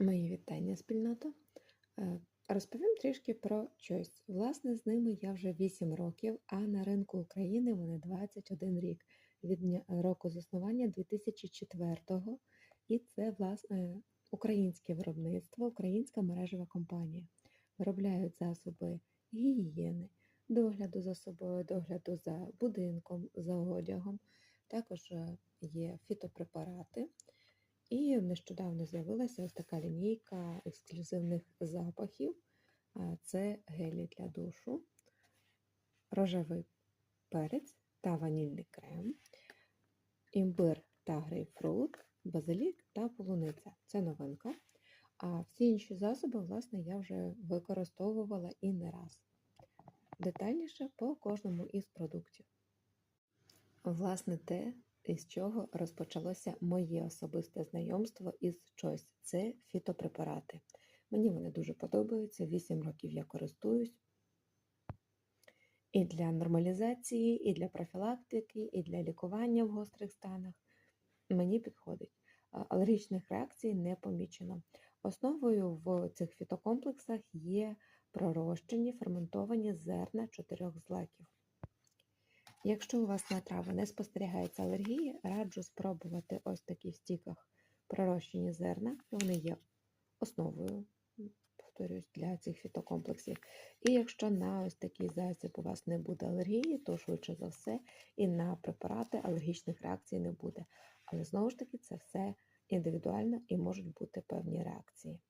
Мої вітання, спільнота. Е, Розповім трішки про Choice. Власне, з ними я вже 8 років, а на ринку України вони 21 рік від року заснування 2004-го. І це, власне, українське виробництво, українська мережева компанія. Виробляють засоби гігієни, догляду за собою, догляду за будинком, за одягом. Також е, є фітопрепарати. І нещодавно з'явилася ось така лінійка ексклюзивних запахів. Це гелі для душу, рожевий перець та ванільний крем, імбир та грейпфрут, базилік та полуниця. Це новинка. А всі інші засоби, власне, я вже використовувала і не раз. Детальніше по кожному із продуктів. Власне, те, із чого розпочалося моє особисте знайомство із Choice. Це фітопрепарати. Мені вони дуже подобаються. 8 років я користуюсь. І для нормалізації, і для профілактики, і для лікування в гострих станах. Мені підходить. Алергічних реакцій не помічено. Основою в цих фітокомплексах є пророщені ферментовані зерна чотирьох злаків. Якщо у вас на трави не спостерігається алергії, раджу спробувати ось такі в стіках пророщені зерна. Вони є основою, повторюсь, для цих фітокомплексів. І якщо на ось такий засіб у вас не буде алергії, то швидше за все і на препарати алергічних реакцій не буде. Але знову ж таки це все індивідуально і можуть бути певні реакції.